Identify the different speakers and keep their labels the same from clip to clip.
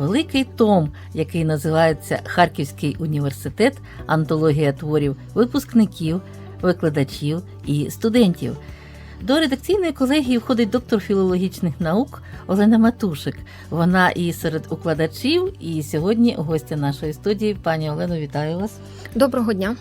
Speaker 1: Великий том, який називається Харківський університет, антологія творів випускників, викладачів і студентів. До редакційної колегії входить доктор філологічних наук Олена Матушик. Вона і серед укладачів, і сьогодні гостя нашої студії. Пані Олено, вітаю вас.
Speaker 2: Доброго дня.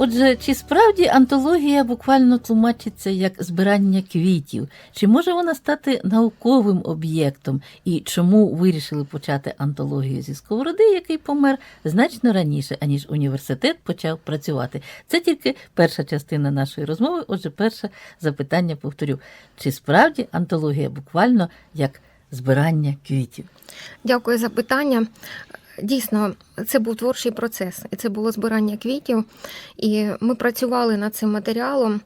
Speaker 1: Отже, чи справді антологія буквально тлумачиться як збирання квітів? Чи може вона стати науковим об'єктом? І чому вирішили почати антологію зі сковороди, який помер значно раніше, аніж університет почав працювати? Це тільки перша частина нашої розмови. Отже, перше запитання повторю: чи справді антологія буквально як збирання квітів?
Speaker 2: Дякую за питання. Дійсно, це був творчий процес, і це було збирання квітів. І ми працювали над цим матеріалом.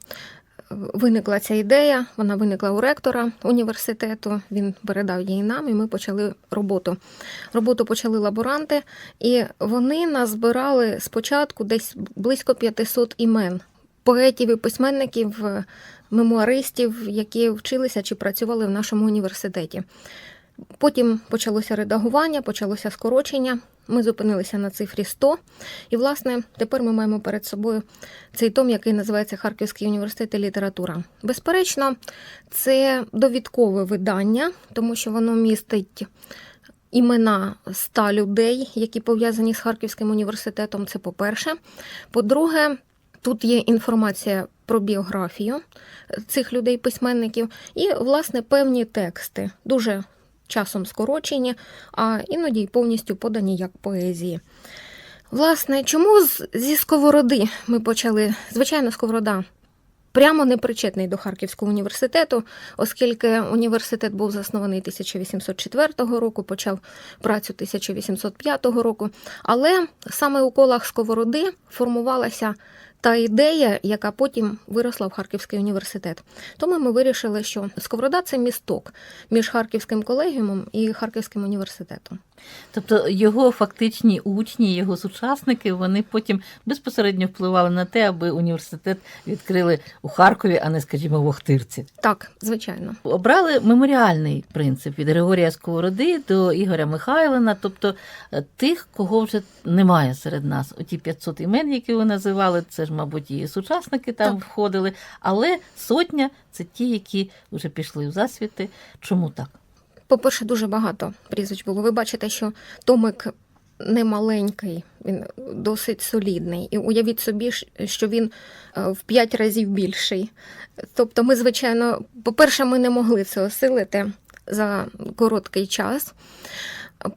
Speaker 2: Виникла ця ідея, вона виникла у ректора університету. Він передав її нам, і ми почали роботу. Роботу почали лаборанти, і вони назбирали спочатку десь близько 500 імен поетів і письменників, мемуаристів, які вчилися чи працювали в нашому університеті. Потім почалося редагування, почалося скорочення. Ми зупинилися на цифрі 100. І, власне, тепер ми маємо перед собою цей том, який називається Харківський університет і література. Безперечно, це довідкове видання, тому що воно містить імена ста людей, які пов'язані з Харківським університетом. Це по-перше. По-друге, тут є інформація про біографію цих людей-письменників і, власне, певні тексти. Дуже часом скорочені, а іноді й повністю подані як поезії. Власне, чому зі сковороди ми почали? Звичайно, сковорода прямо не причетний до Харківського університету, оскільки університет був заснований 1804 року, почав працю 1805 року. Але саме у колах сковороди формувалася та ідея, яка потім виросла в Харківський університет. Тому ми вирішили, що Сковорода це місток між Харківським колегіумом і Харківським університетом.
Speaker 1: Тобто його фактичні учні, його сучасники, вони потім безпосередньо впливали на те, аби університет відкрили у Харкові, а не, скажімо, в Охтирці.
Speaker 2: Так, звичайно.
Speaker 1: Обрали меморіальний принцип від Григорія Сковороди до Ігоря Михайлина, тобто е, тих, кого вже немає серед нас. Оті 500 імен, які ви називали, це ж, мабуть, і сучасники там
Speaker 2: Так.
Speaker 1: входили, але сотня це ті, які вже пішли в засвіти. Чому так?
Speaker 2: По-перше, дуже багато прізвищ було. Ви бачите, що Томик не маленький, він досить солідний. І уявіть собі, що він е, в п'ять разів більший. Тобто, ми, звичайно, по-перше, ми не могли це осилити за короткий час.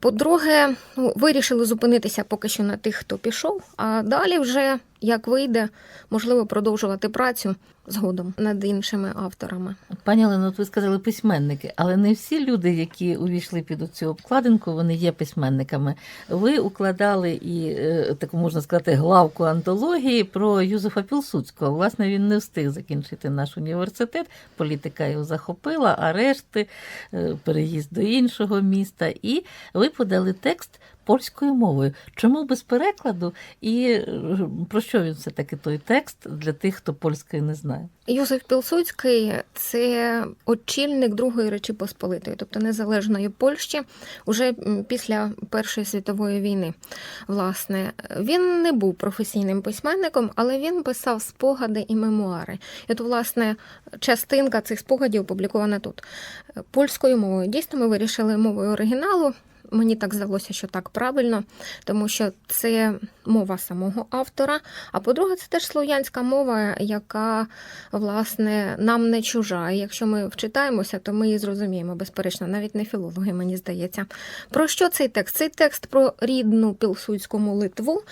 Speaker 2: По-друге, ну, вирішили зупинитися поки що на тих, хто пішов, а далі вже як вийде, можливо, продовжувати працю згодом над іншими авторами.
Speaker 1: Пані Олено, от ви сказали письменники, але не всі люди, які увійшли під цю обкладинку, вони є письменниками. Ви укладали і е, таку можна сказати главку антології про Юзефа Пілсудського. Власне, він не встиг закінчити наш університет. Політика його захопила, арешти, е, переїзд до іншого міста. І ви подали текст польською мовою. Чому без перекладу? І е, про що він все таки той текст для тих, хто польської не знає?
Speaker 2: Юзеф Пілсудський це очільник Другої Речі Посполитої, тобто незалежної Польщі, уже після Першої світової війни. Власне, він не був професійним письменником, але він писав спогади і мемуари. І от, власне, частинка цих спогадів опублікована тут польською мовою. Дійсно, ми вирішили мовою оригіналу. Мені так здалося, що так правильно, тому що це мова самого автора. А по-друге, це теж слов'янська мова, яка власне нам не чужа. І якщо ми вчитаємося, то ми її зрозуміємо, безперечно, навіть не філологи, мені здається. Про що цей текст? Цей текст про рідну пілсудському Литву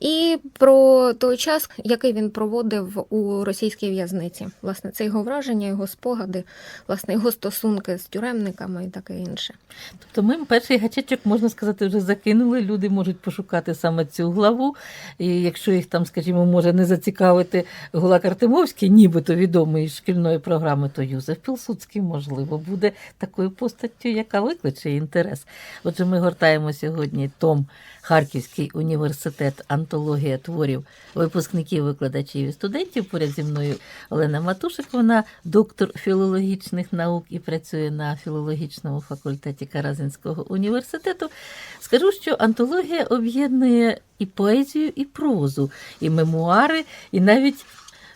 Speaker 2: і про той час, який він проводив у російській в'язниці. Власне, це його враження, його спогади, власне, його стосунки з тюремниками і таке інше.
Speaker 1: Тобто ми перший гачечок, можна сказати, вже закинули. Люди можуть пошукати саме цю главу. І якщо їх там, скажімо, може не зацікавити Гулак Артемовський, нібито відомий із шкільної програми, то Юзеф Пілсудський, можливо, буде такою постаттю, яка викличе інтерес. Отже, ми гортаємо сьогодні том Харківський університет, антологія творів випускників, викладачів і студентів. Поряд зі мною Олена Матушик, вона доктор філологічних наук і працює на філологічному факультеті Каразинського університету. Скажу, що антологія об'єднує і поезію, і прозу, і мемуари, і навіть.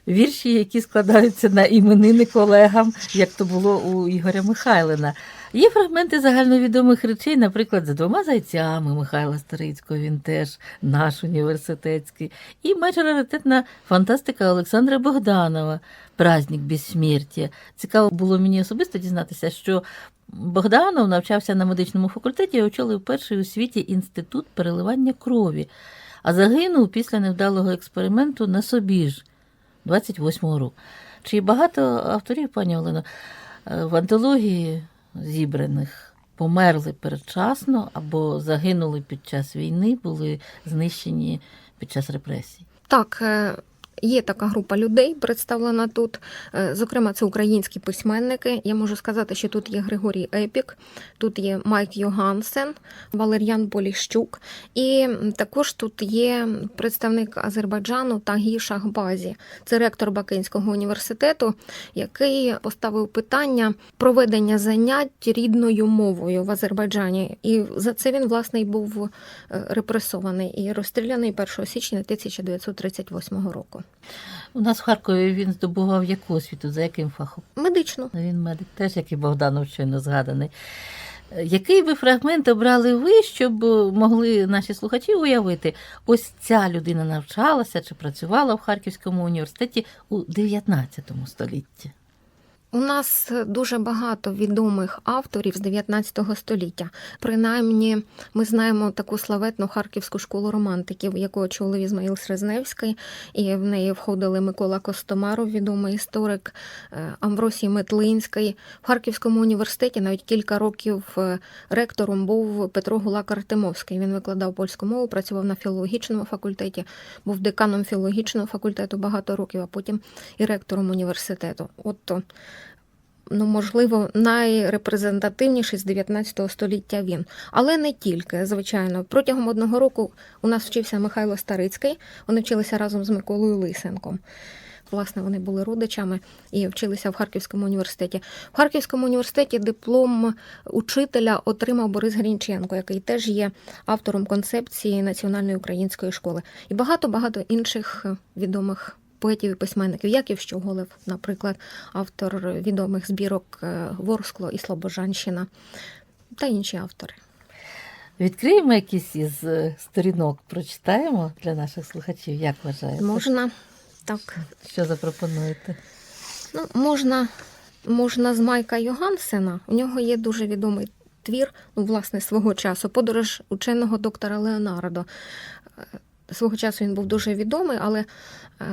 Speaker 1: Вірші, які складаються на іменини колегам, як то було у Ігоря Михайлина. Є фрагменти загальновідомих речей, наприклад, за двома зайцями Михайла Старицького, він теж наш університетський, і майже раритетна фантастика Олександра Богданова Праздник безсмертя. Цікаво було мені особисто дізнатися, що Богданов навчався на медичному факультеті і очолив перший у світі інститут переливання крові, а загинув після невдалого експерименту на собі ж 28-го року. Чи багато авторів, пані Олено, е, в антології зібраних померли передчасно або загинули під час війни, були знищені під час репресій?
Speaker 2: Так, е, є така група людей, представлена тут. Е, Зокрема, це українські письменники. Я можу сказати, що тут є Григорій Епік, тут є Майк Йогансен, Валер'ян Поліщук, і також тут є представник Азербайджану Тагі Шахбазі. Це ректор Бакинського університету, який поставив питання проведення занять рідною мовою в Азербайджані. І за це він власне і був е, репресований і розстріляний 1 січня 1938 року.
Speaker 1: У нас в Харкові він здобував яку освіту, за яким фахом?
Speaker 2: Медичну.
Speaker 1: Він медик, теж як і Богданов щойно згаданий. Е, Який би фрагмент обрали ви, щоб могли наші слухачі уявити, ось ця людина навчалася чи працювала в Харківському університеті у 19 столітті?
Speaker 2: У нас дуже багато відомих авторів з 19 століття. Принаймні, ми знаємо таку славетну харківську школу романтиків, яку очолив Ізмаїл Срезневський, і в неї входили Микола Костомаров, відомий історик, е, Амвросій Метлинський. В Харківському університеті навіть кілька років е, ректором був Петро Гулак Артемовський. Він викладав польську мову, працював на філологічному факультеті, був деканом філологічного факультету багато років, а потім і ректором університету. От ну, можливо, найрепрезентативніший з 19 століття він. Але не тільки, звичайно. Протягом одного року у нас вчився Михайло Старицький. Вони вчилися разом з Миколою Лисенком. Власне, вони були родичами і вчилися в Харківському університеті. В Харківському університеті диплом учителя отримав Борис Грінченко, який теж є автором концепції національної української школи, і багато-багато інших відомих поетів і письменників, Яків Щоголев, наприклад, автор відомих збірок е, Ворскло і Слобожанщина та інші автори.
Speaker 1: Відкриємо якісь із е, сторінок, прочитаємо для наших слухачів, як вважаєте?
Speaker 2: Можна так.
Speaker 1: Що запропонуєте?
Speaker 2: Ну, можна, можна з Майка Йогансена. У нього є дуже відомий твір, ну, власне, свого часу, подорож ученого доктора Леонардо. Свого часу він був дуже відомий, але е,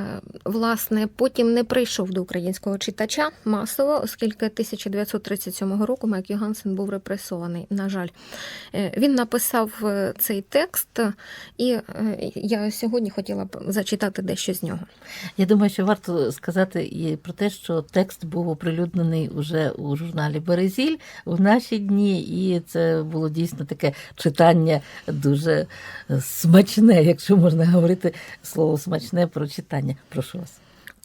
Speaker 2: власне потім не прийшов до українського читача масово, оскільки 1937 року Майк Йогансен був репресований. На жаль, Е, він написав е, цей текст, і я сьогодні хотіла б зачитати дещо з нього.
Speaker 1: Я думаю, що варто сказати і про те, що текст був оприлюднений уже у журналі Березіль в наші дні, і це було дійсно таке читання дуже смачне, якщо можна говорити слово смачне про читання. Прошу вас.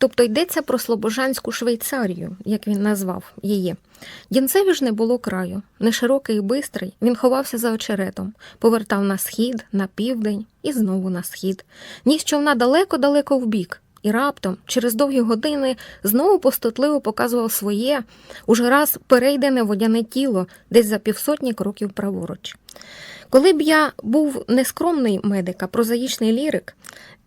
Speaker 2: Тобто йдеться про Слобожанську Швейцарію, як він назвав її. Дінцеві ж не було краю, не широкий і бистрий, він ховався за очеретом, повертав на схід, на південь і знову на схід. Ніс човна далеко-далеко вбік, і раптом, через довгі години, знову постотливо показував своє, уже раз перейдене водяне тіло десь за півсотні кроків праворуч. Коли б я був не скромний медик, а прозаїчний лірик,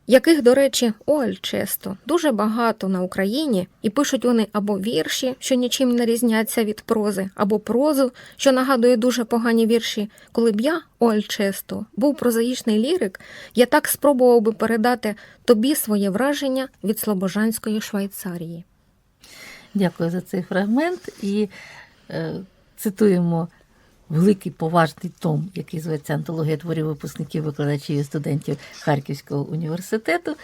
Speaker 2: яких, до речі, оль често, дуже багато на Україні, і пишуть вони або вірші, що нічим не різняться від прози, або прозу, що нагадує дуже погані вірші. Коли б я, оль често, був прозаїчний лірик, я так спробував би передати тобі своє враження від Слобожанської Швейцарії.
Speaker 1: Дякую за цей фрагмент і е, цитуємо великий поважний том, який зветься Антологія творів випускників, викладачів і студентів Харківського університету.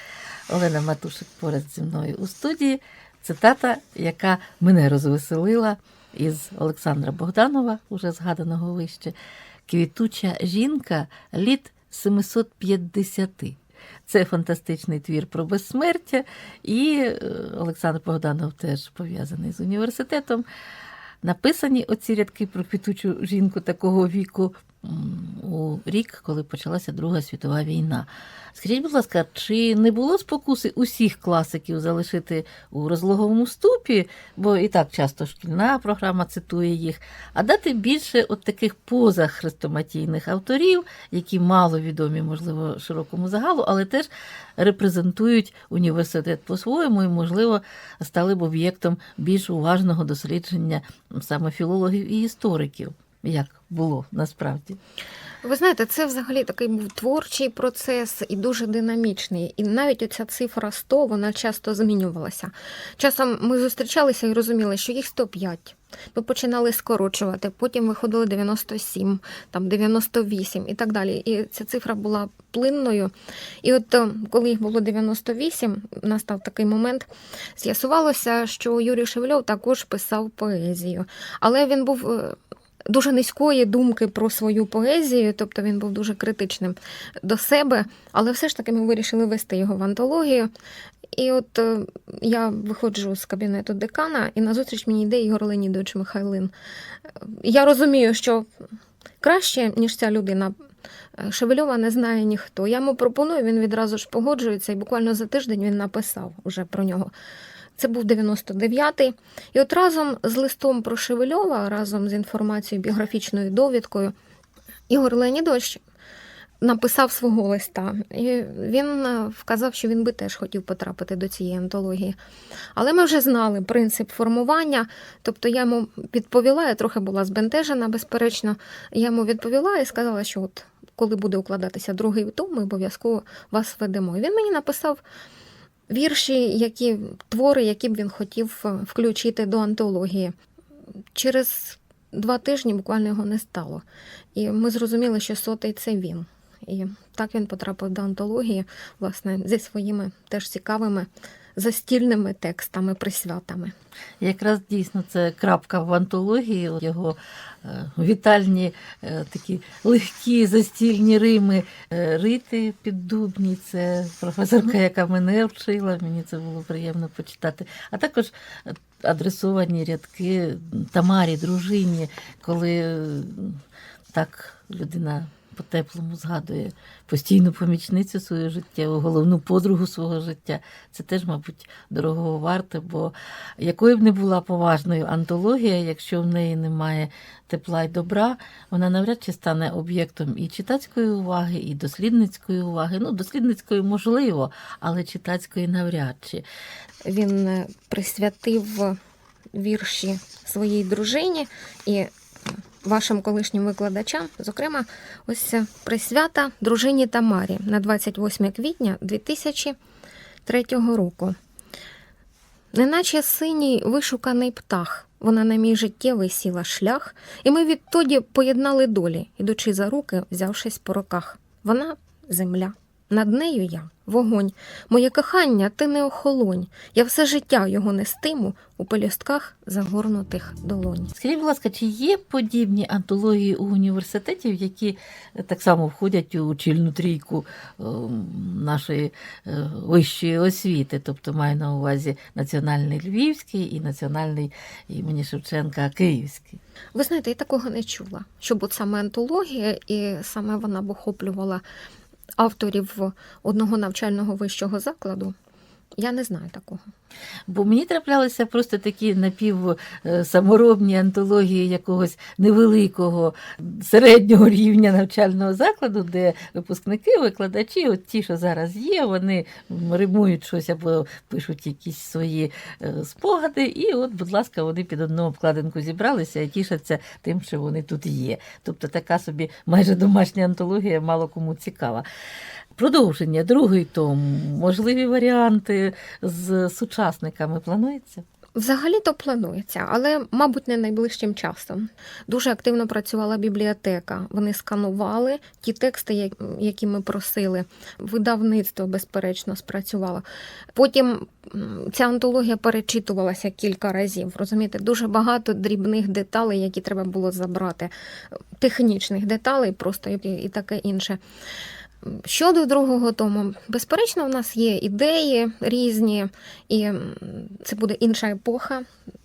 Speaker 1: Олена Матушик поряд зі мною у студії. Цитата, яка мене розвеселила із Олександра Богданова, уже згаданого вище. Квітуча жінка літ 750. Це фантастичний твір про безсмертя, і е, Олександр Богданов теж пов'язаний з університетом. Написані оці рядки про квітучу жінку такого віку у рік, коли почалася Друга світова війна. Скажіть, будь ласка, чи не було спокуси усіх класиків залишити у розлоговому ступі, бо і так часто шкільна програма цитує їх, а дати більше от таких позахрестоматійних авторів, які мало відомі, можливо, широкому загалу, але теж репрезентують університет по-своєму і, можливо, стали б об'єктом більш уважного дослідження саме філологів і істориків, як було насправді.
Speaker 2: Ви знаєте, це взагалі такий був творчий процес і дуже динамічний. І навіть оця цифра 100, вона часто змінювалася. Часом ми зустрічалися і розуміли, що їх 105. Ми починали скорочувати, потім виходили 97, там 98 і так далі. І ця цифра була плинною. І от е, коли їх було 98, настав такий момент, з'ясувалося, що Юрій Шевельов також писав поезію. Але він був е, дуже низької думки про свою поезію, тобто він був дуже критичним до себе, але все ж таки ми вирішили вести його в антологію. І от е, я виходжу з кабінету декана, і назустріч мені йде Ігор Леонідович Михайлин. Я розумію, що краще, ніж ця людина. е, Шевельова не знає ніхто. Я йому пропоную, він відразу ж погоджується, і буквально за тиждень він написав уже про нього. Це був 99-й. І от разом з листом про Шевельова, разом з інформацією, біографічною довідкою, Ігор Леонідович написав свого листа. І він е, вказав, що він би теж хотів потрапити до цієї антології. Але ми вже знали принцип формування. Тобто я йому відповіла, я трохи була збентежена, безперечно. Я йому відповіла і сказала, що от коли буде укладатися другий том, ми обов'язково вас ведемо. І він мені написав вірші, які твори, які б він хотів е, включити до антології. Через два тижні буквально його не стало. І ми зрозуміли, що сотий це він. І так він потрапив до антології, власне, зі своїми теж цікавими застільними текстами, присвятами.
Speaker 1: Якраз дійсно це крапка в антології, його е, вітальні е, такі легкі застільні рими е, рити піддубні. Це професорка, яка мене вчила. Мені це було приємно почитати. А також адресовані рядки Тамарі, дружині, коли так людина. По-теплому згадує постійну помічницю свого життя, головну подругу свого життя. Це теж, мабуть, дорогого варте, бо якою б не була поважною антологія, якщо в неї немає тепла й добра, вона навряд чи стане об'єктом і читацької уваги, і дослідницької уваги. Ну, дослідницької можливо, але читацької навряд чи.
Speaker 2: Він е, присвятив вірші своїй дружині і вашим колишнім викладачам, зокрема, ось присвята дружині Тамарі на 28 квітня 2003 року. Неначе синій вишуканий птах, вона на мій життєвий сіла шлях, і ми відтоді поєднали долі, ідучи за руки, взявшись по руках. Вона земля. Над нею я вогонь. Моє кохання, ти не охолонь. Я все життя його нестиму у пелюстках загорнутих долонь.
Speaker 1: Скажіть, будь ласка, чи є подібні антології у університетів, які е, так само входять у чільну трійку е, нашої е, вищої освіти, тобто маю на увазі Національний Львівський і Національний імені Шевченка Київський?
Speaker 2: Ви знаєте, я такого не чула, щоб от саме антологія, і саме вона б охоплювала авторів одного навчального вищого закладу. Я не знаю такого.
Speaker 1: Бо мені траплялися просто такі напівсаморобні антології якогось невеликого середнього рівня навчального закладу, де випускники, викладачі, от ті, що зараз є, вони римують щось або пишуть якісь свої е, спогади, і от, будь ласка, вони під одну обкладинку зібралися і тішаться тим, що вони тут є. Тобто така собі майже домашня антологія мало кому цікава. Продовження, другий том, можливі варіанти з сучасниками планується?
Speaker 2: Взагалі-то планується, але, мабуть, не найближчим часом. Дуже активно працювала бібліотека. Вони сканували ті тексти, які ми просили. Видавництво, безперечно, спрацювало. Потім ця антологія перечитувалася кілька разів. Розумієте, дуже багато дрібних деталей, які треба було забрати, технічних деталей, просто і таке інше. Щодо другого тому, безперечно, у нас є ідеї різні, і це буде інша епоха.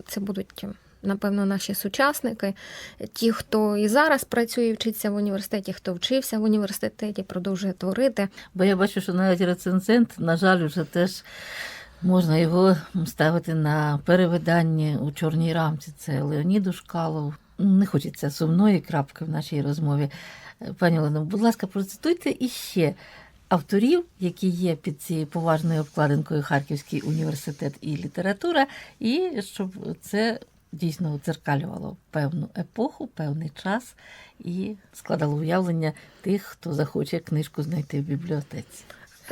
Speaker 2: Це будуть, напевно, наші сучасники, ті, хто і зараз працює, вчиться в університеті, хто вчився в університеті, продовжує творити.
Speaker 1: Бо я бачу, що навіть рецензент, на жаль, вже теж можна його ставити на перевидання у чорній рамці. Це Леонід Ушкалов. Не хочеться сумної крапки в нашій розмові. Пані Олено, будь ласка, процитуйте іще авторів, які є під цією поважною обкладинкою Харківський університет і література, і щоб це дійсно дзеркалювало певну епоху, певний час і складало уявлення тих, хто захоче книжку знайти в бібліотеці.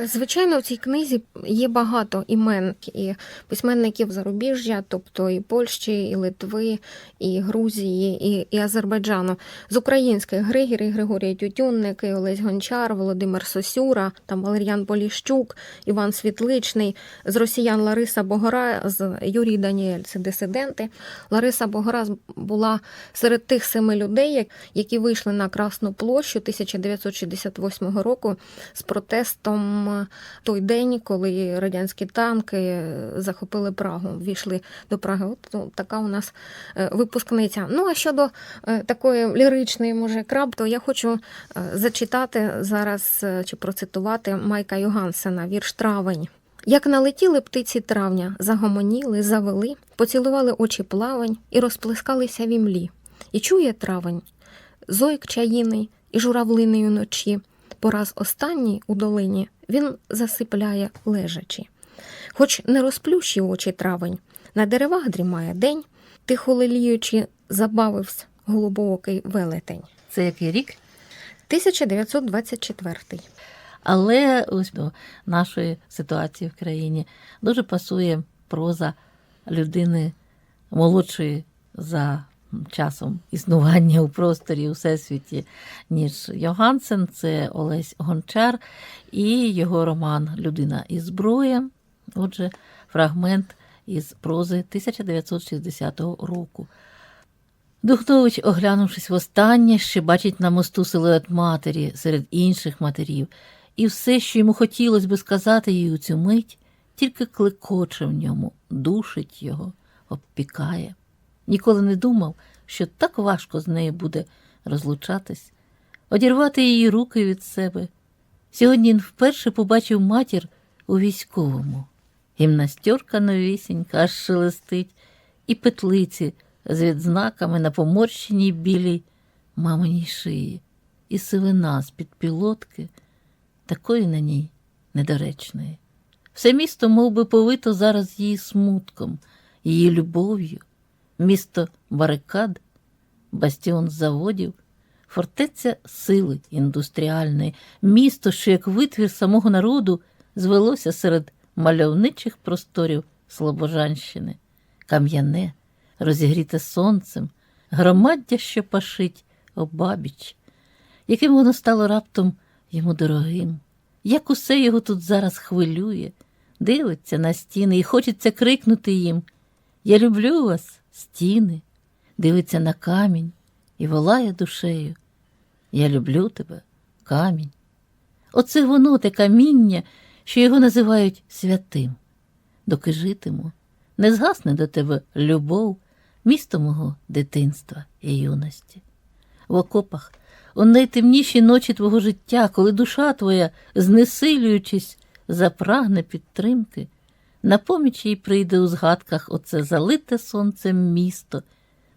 Speaker 2: Звичайно, в цій книзі є багато імен і письменників зарубіжжя, тобто і Польщі, і Литви, і Грузії, і, і Азербайджану. З українських Григорій Григорій Тютюнник, і Олесь Гончар, Володимир Сосюра, там Валеріан Поліщук, Іван Світличний, з росіян Лариса Богора, з Юрій Даніель, це дисиденти. Лариса Богора була серед тих семи людей, які вийшли на Красну площу 1968 року з протестом той день, коли радянські танки захопили Прагу, ввійшли до Праги. От ну, така у нас е, випускниця. Ну а щодо е, такої ліричної, може, краб, то я хочу е, зачитати зараз е, чи процитувати Майка Йогансена, вірш Травень. Як налетіли птиці травня, загомоніли, завели, поцілували очі плавань і розплескалися в імлі. І чує травень, зойк чаїний і журавлиний уночі. Пораз останній у долині він засипляє лежачи. Хоч не розплющив очі травень, на деревах дрімає день, тихо леліючи, забавився голубоокий велетень.
Speaker 1: Це який рік?
Speaker 2: 1924.
Speaker 1: Але ось до нашої ситуації в країні дуже пасує проза людини молодшої за часом існування у просторі у всесвіті, ніж Йогансен. Це Олесь Гончар і його роман Людина і зброя. Отже, фрагмент із прози 1960 року. Духнович, оглянувшись востаннє, ще бачить на мосту силует матері серед інших матерів, і все, що йому хотілося би сказати їй у цю мить, тільки клекоче в ньому, душить його, обпікає. Ніколи не думав, що так важко з нею буде розлучатись, одірвати її руки від себе. Сьогодні він вперше побачив матір у військовому. Гімнастерка новісінька, аж шелестить, і петлиці з відзнаками на поморщеній білій маминій шиї, і сивина з-під пілотки, такої на ній недоречної. Все місто мов би, повито зараз її смутком, її любов'ю, місто барикад, бастіон заводів, фортеця сили індустріальної, місто, що як витвір самого народу звелося серед мальовничих просторів Слобожанщини, кам'яне, розігріте сонцем, громаддя, що пашить обабіч, яким воно стало раптом йому дорогим, як усе його тут зараз хвилює, дивиться на стіни і хочеться крикнути їм. Я люблю вас, стіни, дивиться на камінь і волає душею. Я люблю тебе, камінь. Оце воно те каміння, що його називають святим. Доки житиму, не згасне до тебе любов, місто мого дитинства і юності. В окопах, у найтемніші ночі твого життя, коли душа твоя, знесилюючись, запрагне підтримки, на поміч їй прийде у згадках оце залите сонцем місто,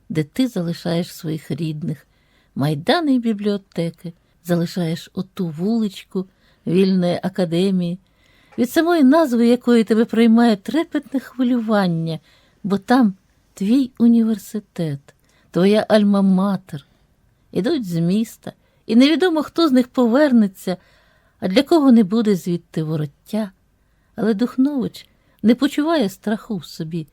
Speaker 1: де ти залишаєш своїх рідних, майдани й бібліотеки, залишаєш оту вуличку вільної академії, від самої назви якої тебе приймає трепетне хвилювання, бо там твій університет, твоя альма-матер. Ідуть з міста, і невідомо, хто з них повернеться, а для кого не буде звідти вороття. Але Духнович не почуває страху в собі.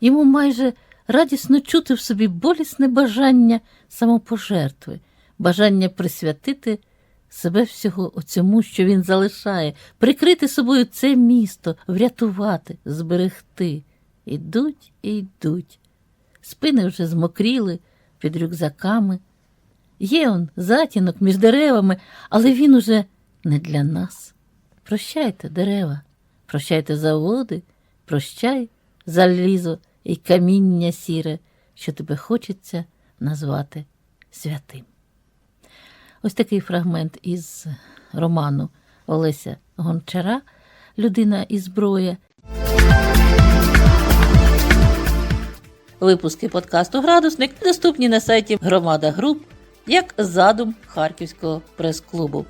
Speaker 1: Йому майже радісно чути в собі болісне бажання самопожертви, бажання присвятити себе всього оцьому, що він залишає, прикрити собою це місто, врятувати, зберегти. Ідуть і йдуть. Спини вже змокріли під рюкзаками. Є он затінок між деревами, але він уже не для нас. Прощайте, дерева, прощайте заводи, прощай залізо і каміння сіре, що тебе хочеться назвати святим. Ось такий фрагмент із роману Олеся Гончара Людина і зброя. Випуски подкасту Градусник доступні на сайті Громада Груп як задум Харківського прес-клубу.